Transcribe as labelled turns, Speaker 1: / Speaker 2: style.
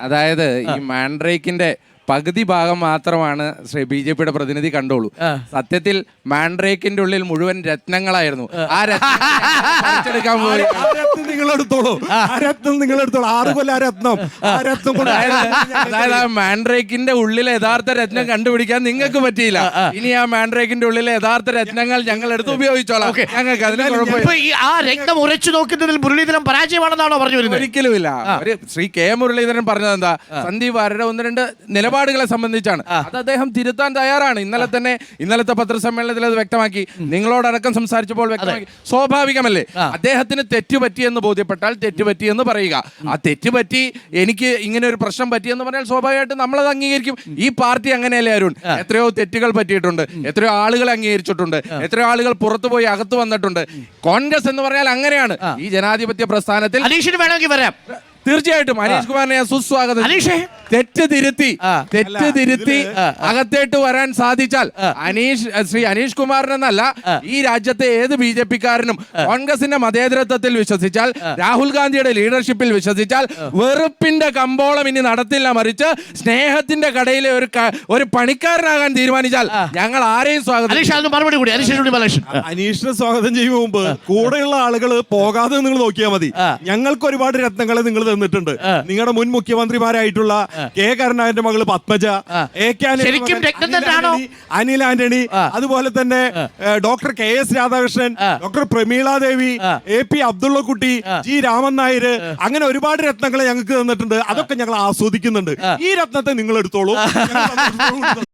Speaker 1: അതായത് ഈ മാൻഡ്രേക്കിന്റെ പകുതി ഭാഗം മാത്രമാണ് ശ്രീ ബി ജെ പിയുടെ പ്രതിനിധി കണ്ടോളൂ സത്യത്തിൽ മാൻഡ്രേക്കിന്റെ ഉള്ളിൽ മുഴുവൻ രത്നങ്ങളായിരുന്നു. ആ. രത്നങ്ങൾ എടുക്കാൻ പോയി
Speaker 2: രത്നം നിങ്ങൾ എടുത്തോളൂ ആ രത്നം നിങ്ങൾ എടുത്തോളൂ ആറ് കൊല്ല ആ രത്നം. ആ രത്നം കൊണ്ട്
Speaker 1: അതായത് അതായത് ആ മാൻഡ്രേക്കിന്റെ ഉള്ളിലെ യഥാർത്ഥ രത്നം കണ്ടുപിടിക്കാൻ നിങ്ങൾക്ക് പറ്റിയില്ല. ഇനി ആ മാൻഡ്രേക്കിന്റെ ഉള്ളിലെ യഥാർത്ഥ രത്നങ്ങൾ ഞങ്ങൾ എടുത്ത് ഉപയോഗിച്ചോളാം. ഞങ്ങൾക്ക് അതിന് കുഴപ്പമില്ല.
Speaker 3: ഇപ്പൊ ഈ ആ രക്തം ഉരച്ചു നോക്കുന്നതിൽ മുരളീധരൻ പരാജയമാണെന്നാണോ പറഞ്ഞു വരുന്നത്?
Speaker 1: ഒരിക്കലുമില്ല. ഒരു ശ്രീ കെ മുരളീധരൻ പറഞ്ഞത് എന്താ സന്ദീപ് ആരുടെ ഒന്ന് രണ്ട് നിലപാടുകളെ സംബന്ധിച്ചാണ്. അത് അദ്ദേഹം തിരുത്താൻ തയ്യാറാണ്. ഇന്നലെ തന്നെ ഇന്നലത്തെ പത്രസമ്മേളനത്തിൽ അത് വ്യക്തമാക്കി. നിങ്ങളോടടക്കം സംസാരിച്ചപ്പോൾ വ്യക്തമാക്കി. സ്വാഭാവികമല്ലേ? അദ്ദേഹത്തിന് തെറ്റുപറ്റി എന്ന് ബോധ്യപ്പെട്ടാൽ തെറ്റുപറ്റി എന്ന് പറയുക. ആ തെറ്റുപറ്റി എനിക്ക് ഇങ്ങനെ ഒരു പ്രശ്നം പറ്റിയെന്ന് പറഞ്ഞാൽ സ്വാഭാവികമായിട്ടും നമ്മളത് അംഗീകരിക്കും. ഈ പാർട്ടി അങ്ങനെയല്ലേ അരുൺ? എത്രയോ തെറ്റുകൾ പറ്റിയിട്ടുണ്ട്. എത്രയോ ആളുകൾ അംഗീകരിച്ചിട്ടുണ്ട്. എത്രയോ ആളുകൾ പുറത്തു പോയി അകത്ത് വന്നിട്ടുണ്ട്. കോൺഗ്രസ് എന്ന് പറഞ്ഞാൽ അങ്ങനെയാണ്. ഈ ജനാധിപത്യ പ്രസ്ഥാനത്തിൽ
Speaker 3: അനീഷിന് വേണമെങ്കിൽ വരാം
Speaker 1: തീർച്ചയായിട്ടും. അനീഷ് കുമാറിനെ സുസ്വാഗതം
Speaker 3: അനീഷേ.
Speaker 1: തെറ്റ് തിരുത്തി തെറ്റ് തിരുത്തി അകത്തേട്ട് വരാൻ സാധിച്ചാൽ അനീഷ് ശ്രീ അനീഷ് കുമാറിനെന്നല്ല ഈ രാജ്യത്തെ ഏത് ബി ജെ പിക്കാരനും കോൺഗ്രസിന്റെ മതേതരത്വത്തിൽ വിശ്വസിച്ചാൽ രാഹുൽ ഗാന്ധിയുടെ ലീഡർഷിപ്പിൽ വിശ്വസിച്ചാൽ വെറുപ്പിന്റെ കമ്പോളം ഇനി നടത്തില്ല മറിച്ച് സ്നേഹത്തിന്റെ കടയിലെ ഒരു ഒരു പണിക്കാരനാകാൻ തീരുമാനിച്ചാൽ ഞങ്ങൾ ആരെയും സ്വാഗതം
Speaker 3: അനീഷ് അതിന് മറുപടി കൂടി
Speaker 2: അനീഷിനെ സ്വാഗതം ചെയ്യും മുമ്പ് കൂടെയുള്ള ആളുകൾ പോകാതെ നിങ്ങൾ നോക്കിയാൽ മതി. ഞങ്ങൾക്ക് ഒരുപാട് രത്നങ്ങളെ നിങ്ങൾ തന്നിട്ടുണ്ട്. നിങ്ങളുടെ മുൻ മുഖ്യമന്ത്രിമാരായിട്ടുള്ള കെ കരുണാകരന്റെ മകൾ പത്മജ എ കെ ആന്റണിയുടെ
Speaker 3: ശരിക്കും
Speaker 2: മകൻ അനിൽ ആന്റണി, അനിൽ ആന്റണി അതുപോലെ തന്നെ doctor K S Radhakrishnan doctor Prameela Devi A P Abdulla Kutty G Raman Nair അങ്ങനെ ഒരുപാട് രത്നങ്ങളെ ഞങ്ങൾക്ക് തന്നിട്ടുണ്ട്. അതൊക്കെ ഞങ്ങൾ ആസ്വദിക്കുന്നുണ്ട്. ഈ രത്നത്തെ നിങ്ങൾ എടുത്തോളൂ ഞങ്ങൾ തന്നിട്ടുള്ളൂ.